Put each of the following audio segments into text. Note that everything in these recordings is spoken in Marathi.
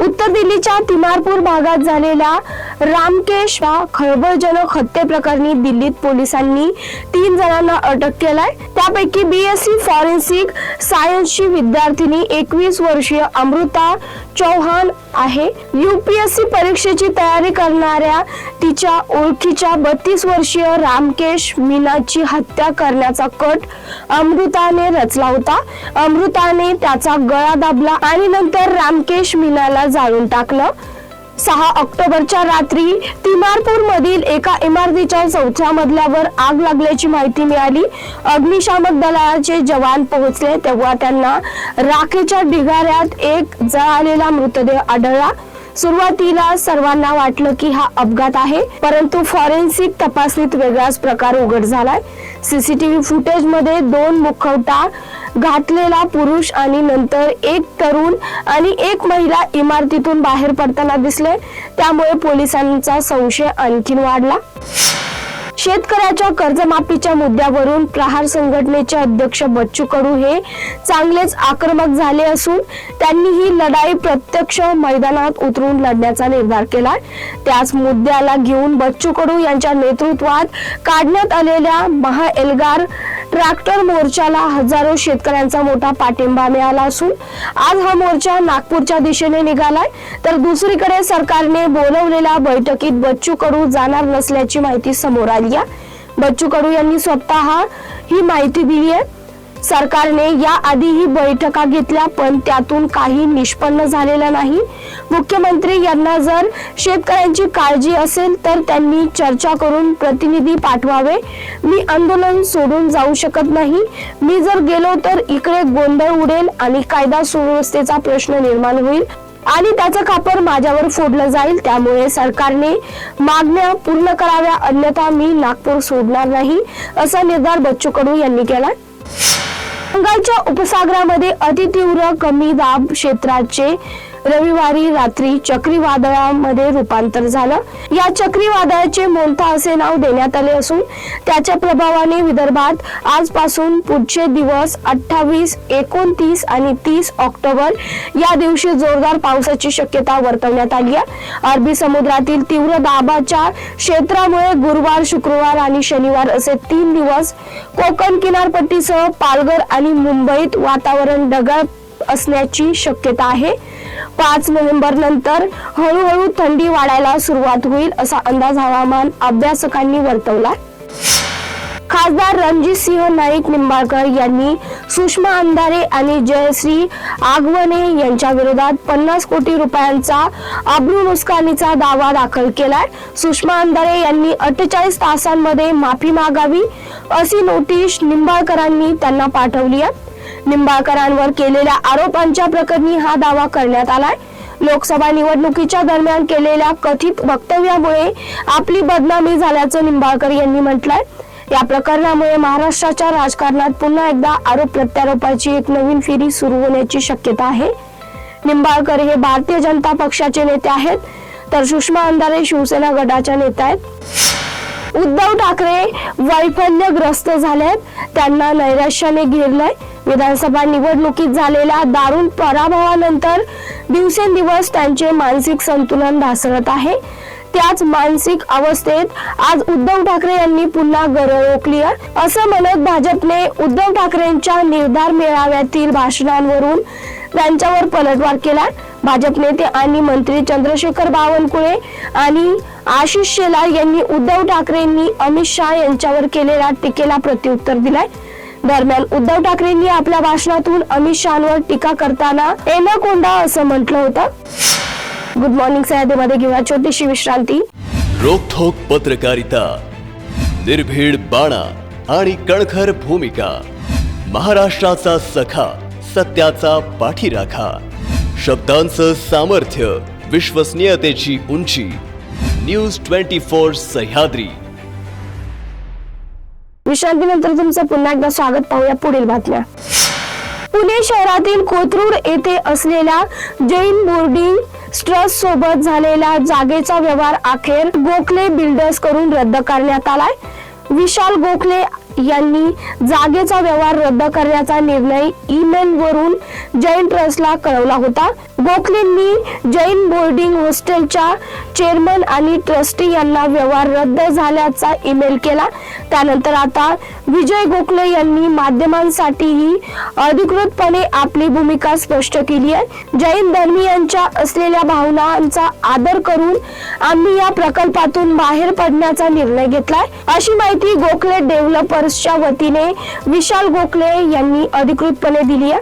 उत्तर दिल्लीच्या तिमारपूर भागात झालेल्या रामकेश या खळबळजनक हत्येप्रकरणी दिल्लीत पोलिसांनी तीन जणांना अटक केलाय. त्यापैकी बीएससी फॉरेन्सिक सायन्सची विद्यार्थिनी एकवीस वर्षीय अमृता चौहान आहे. युपीएससी परीक्षेची तयारी करणाऱ्या तिच्या ओळखीच्या बत्तीस वर्षीय रामकेश मीनाची हत्या करण्याचा कट अमृताने रचला होता. अमृताने त्याचा गळा दाबला आणि नंतर रामकेश मीनाला जाळून टाकलं. सहा ऑक्टोबरच्या रात्री तिमारपूर मधील एका इमारतीच्या चौथ्या मजल्यावर आग लागल्याची माहिती मिळाली. अग्निशामक दलाचे जवान पोहोचले तेव्हा त्यांना राखेच्या ढिगाऱ्यात एक जळालेला मृतदेह आढळला. सुरुवातीला सर्वांना वाटलं की हा अपघात आहे परंतु फॉरेन्सिक तपासणीत वेगळाच प्रकार उघड झालाय. सीसीटीव्ही फुटेजमध्ये दोन मुखवटा घातलेला पुरुष आणि नंतर एक तरुण आणि एक महिला इमारतीतून बाहेर पडताना दिसले. त्यामुळे पोलिसांचा संशय आणखीन वाढला. शेतकऱ्याच्या कर्जमाफीच्या मुद्द्यावरून प्रहार संघटनेचे अध्यक्ष बच्चू कडू हे चांगलेच आक्रमक झाले असून त्यांनी ही लढाई प्रत्यक्ष मैदानात उतरून लढण्याचा निर्धार केला. त्याच मुद्द्याला घेऊन बच्चू कडू यांच्या नेतृत्वात काढण्यात आलेल्या महाएल्गार ट्रॅक्टर मोर्चाला हजारो शेतकऱ्यांचा मोठा पाठिंबा मिळाला असून आज हा मोर्चा नागपूरच्या दिशेने निघालाय. तर दुसरीकडे सरकारने बोलवलेल्या बैठकीत बच्चू कडू जाणार नसल्याची माहिती समोर आली आहे. बच्चू कडू यांनी स्वतः ही माहिती दिली आहे. सरकारने या आधीही बैठका घेतल्या पण त्यातून काही निष्पन्न झालेलं नाही. मुख्यमंत्री यांना जर शेतकऱ्यांची काळजी असेल तर त्यांनी चर्चा करून प्रतिनिधी पाठवावे. मी आंदोलन सोडून जाऊ शकत नाही. मी जर गेलो तर इकडे गोंधळ उडेल आणि कायदा सुव्यवस्थेचा प्रश्न निर्माण होईल आणि त्याचं कापर माझ्यावर फोडलं जाईल. त्यामुळे सरकारने मागण्या पूर्ण कराव्या अन्यथा मी नागपूर सोडणार नाही असा निर्धार बच्चू कडू यांनी केला बंगालच्या उपसागरामध्ये अतितीव्र कमी दाब क्षेत्राचे रविवारी रात्री चक्रीवादळामध्ये रूपांतर झालं. या चक्रीवादळाचे मोंथा असे नाव देण्यात आले असून त्याच्या प्रभावाने विदर्भात आजपासून पुढचे दिवस अठ्ठावीस एकोणतीस आणि तीस ऑक्टोबर या दिवशी जोरदार पावसाची शक्यता वर्तवण्यात आली आहे. अरबी समुद्रातील तीव्र दाबाच्या क्षेत्रामुळे गुरुवार शुक्रवार आणि शनिवार असे तीन दिवस कोकण किनारपट्टीसह पालघर आणि मुंबईत वातावरण ढगाळ असण्याची शक्यता आहे. पाच नोव्हेंबर नंतर हळूहळू थंडी वाढायला सुरुवात होईल असा अंदाज हवामान अभ्यासकांनी वर्तवला. खासदार रणजित सिंह नाईक निंबाळकर यांनी सुषमा अंधारे आणि जयश्री आगवणे यांच्या विरोधात पन्नास कोटी रुपयांचा अब्रू नुकसानीचा दावा दाखल केलाय. सुषमा अंधारे यांनी अठ्ठेचाळीस तासांमध्ये माफी मागावी अशी नोटीस निंबाळकरांनी त्यांना पाठवली आहे. निंबाळकरांवर केलेल्या आरोपांच्या प्रकरणी हा दावा करण्यात आलाय. लोकसभा निवडणुकीच्या दरम्यान केलेल्या कथित वक्तव्यामुळे आपली बदनामी झाल्याचं निंबाळकर यांनी म्हटलंय. या प्रकरणामुळे महाराष्ट्राच्या राजकारणात पुन्हा एकदा आरोप प्रत्यारोपाची एक नवीन फेरी सुरू होण्याची शक्यता आहे. निंबाळकर हे भारतीय जनता पक्षाचे नेते आहेत तर सुषमा अंधारे शिवसेना गटाच्या नेत्या आहेत. उद्धव ठाकरे वैफल्यग्रस्त झालेत त्यांना नैराश्याने घेरलंय. विधानसभा निवडणुकीत झालेल्या दारुण पराभवानंतर दिवसेंदिवस त्यांचे मानसिक संतुलन ढासळत आहे. त्याच मानसिक अवस्थेत आज उद्धव ठाकरे यांनी पुन्हा गरळ ओकली असं म्हणत भाजपने उद्धव ठाकरेंच्या निर्धार मेळाव्यातील भाषणांवरून त्यांच्यावर पलटवार केला भाजप नेते आणि मंत्री चंद्रशेखर बावनकुळे आणि आशिष शेलार यांनी उद्धव ठाकरेंनी अमित शहा यांच्यावर केलेल्या टीकेला प्रत्युत्तर दिलाय. दरम्यान उद्धव ठाकरेंनी आपल्या भाषणातून अमित शहावर टीका करताना एनाकोंडा असं म्हटलं होतं. गुड मॉर्निंग सह्याद्रीमध्ये घेऊया छोटीशी विश्रांती. रोखोक पत्रकारिता निर्भीड बाणा आणि कणखर भूमिका महाराष्ट्राचा सखा सत्याचा पाठीराखा शब्दांचं सामर्थ्य विश्वसनीयतेची उंची न्यूज ट्वेंटी फोर सह्याद्री. विश्रांतीनंतर तुमचं पुन्हा एकदा स्वागत पाहूया पुढील बातम्या. पुणे शहरातील कोथरूड येथे असलेल्या जैन बोर्डिंग ट्रस्ट सोबत झालेला जागेचा व्यवहार अखेर गोखले बिल्डर्स करून रद्द करण्यात आलाय. विशाल गोखले यांनी जागेचा व्यवहार रद्द करण्याचा निर्णय ईमेल वरून जैन ट्रस्टला कळवला होता. गोखलेंनी जैन बोर्डिंग हॉस्टेलच्या चेअरमन आणि ट्रस्टी यांना व्यवहार रद्द झाल्याचा ईमेल केला. त्यानंतर आता विजय गोखले यांनी माध्यमांसाठीही अधिकृतपणे आपली भूमिका स्पष्ट केली आहे. जैन धर्मीयांच्या असलेल्या भावनांचा आदर करून आम्ही या प्रकल्पातून बाहेर पडण्याचा निर्णय घेतलाय. अशी माहिती गोखले डेव्हलपर्सच्या वतीने विशाल गोखले यांनी अधिकृतपणे दिली आहे.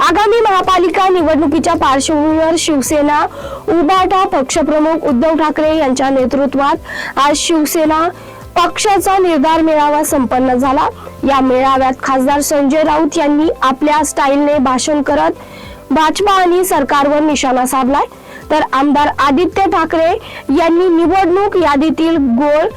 आगामी महापालिका निवडणुकीच्या पार्श्वभूमीवर शिवसेना उबाटा पक्षप्रमुख उद्धव ठाकरे यांच्या नेतृत्वात आज शिवसेना पक्षाचा निर्धार मेळावा संपन्न झाला. या मेळाव्यात खासदार संजय राऊत यांनी आपल्या स्टाईलने भाषण करत भाजपा आणि सरकारवर निशाणा साधलाय. तर आमदार आदित्य ठाकरे यांनी निवडणूक यादीतील गोळ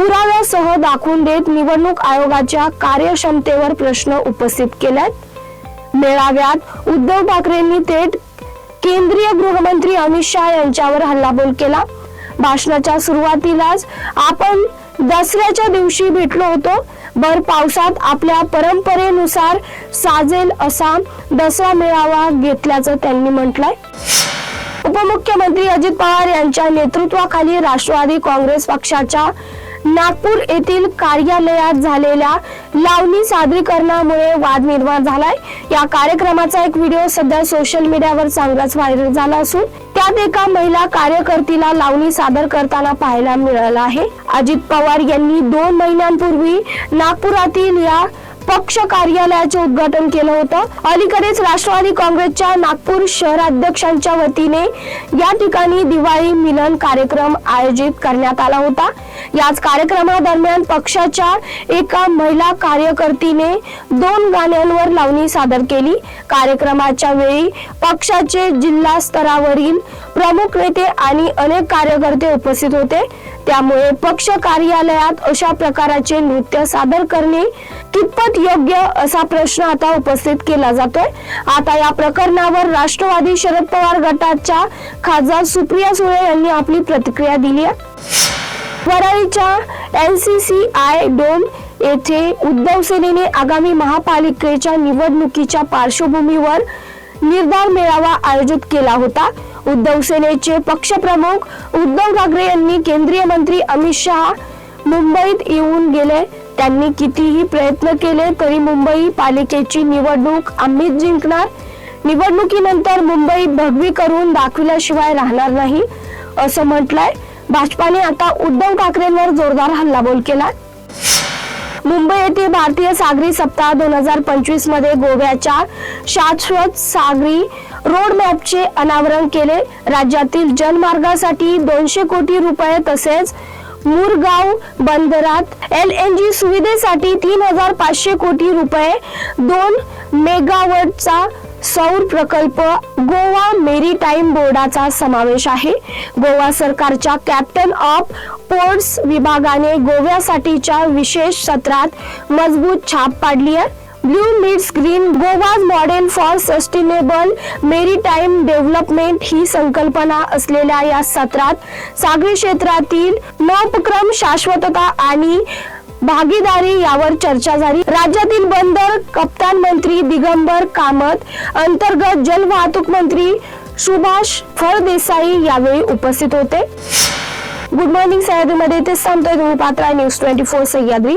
पुराव्यासह दाखवून देत निवडणूक आयोगाच्या कार्यक्षमतेवर प्रश्न उपस्थित केल्यात. मेळाव्यात उद्धव ठाकरेंनी थेट केंद्रीय गृहमंत्री अमित शहा यांच्यावर हल्लाबोल केला. भाषणाच्या सुरुवातीलाच आपण दसऱ्याच्या दिवशी भेटलो होतो. भर पावसात आपल्या परंपरेनुसार साजेल असा दसरा मेळावा घेतल्याचं त्यांनी म्हटलंय. उपमुख्यमंत्री अजित पवार यांच्या नेतृत्वाखाली राष्ट्रवादी काँग्रेस पक्षाच्या नागपूर येथील कार्यालयात झालेल्या लावणी सादरीकरणामुळे वाद निर्माण झालाय. या कार्यक्रमाचा एक व्हिडिओ सध्या सोशल मीडियावर चांगलाच व्हायरल झाला असून त्यात एका महिला कार्यकर्तीला लावणी सादर करताना पाहायला मिळाला आहे. अजित पवार यांनी दोन महिन्यांपूर्वी नागपुरातील या पक्ष कार्यालयाचे उद्घाटन केलं होतं. अलीकडेच राष्ट्रवादी काँग्रेसच्या नागपूर शहराध्यक्षांच्या वतीने या ठिकाणी दिवाळी मिलन कार्यक्रम आयोजित करण्यात आला होता. याच कार्यक्रमादरम्यान पक्षाच्या एका महिला कार्यकर्तीने दोन गाण्यांवर लावणी सादर केली. कार्यक्रमाच्या वेळी पक्षाचे जिल्हा स्तरावरील प्रमुख नेते आणि अनेक कार्यकर्ते उपस्थित होते. त्यामुळे पक्ष कार्यालयात अशा प्रकाराचे नृत्य सादर करणे कितपत योग्य असा प्रश्न आता उपस्थित केला जातोय. आता या प्रकरणावर राष्ट्रवादी शरद पवार गटाच्या खासदार सुप्रिया सुळे यांनी आपली प्रतिक्रिया दिली आहे. वराळीच्या N C C I dome येथे उद्धव सेनेने आगामी महापालिकेच्या निवडणुकीच्या पार्श्वभूमीवर निर्धार मेळावा आयोजित केला होता. उद्धव सेनेचे पक्षप्रमुख उद्धव ठाकरे यांनी केंद्रीय मंत्री अमित शहा मुंबईत येऊन गेले. त्यांनी कितीही प्रयत्न केले तरी मुंबई पालिकेची निवडणूक आम्हीच जिंकणार. निवडणुकीनंतर मुंबई भगवी करून दाखविल्याशिवाय राहणार नाही असं म्हटलंय भाजपाने आता उद्धव ठाकरेंवर जोरदार हल्लाबोल केला. मुंबई येथे भारतीय सागरी सप्ताह दोन हजार पंचवीसमध्ये गोव्याच्या शाश्वत सागरी रोड मॅपचे अनावरण केले. राज्यातील जलमार्गासाठी दोनशे कोटी रुपये तसेच मुरगाव बंदरात एल एन जी सुविधेसाठी तीन हजार पाचशे कोटी रुपये दोन मेगावटचा सौर प्रकल्प गोवा मेरीटाईम बोर्डाचा समावेश आहे. गोवा सरकारच्या कॅप्टन ऑफ पोर्ट्स विभागाने गोव्यासाठीच्या विशेष सत्रात मजबूत छाप पाडली आहे. Blue meets green Goa's model for sustainable maritime development ही संकल्पना असलेल्या या सत्रात सागरी क्षेत्रातील नवोपक्रम शाश्वतता आणि भागीदारी यावर चर्चा झाली. राज्यातील बंदर कप्तान मंत्री दिगंबर कामत अंतर्गत जलवाहतूक मंत्री सुभाष फळदेसाई यावेळी उपस्थित होते. गुड मॉर्निंग सह्याद्रीमध्ये ते सांगतोय तुम्ही Patra news twenty four Sahyadri.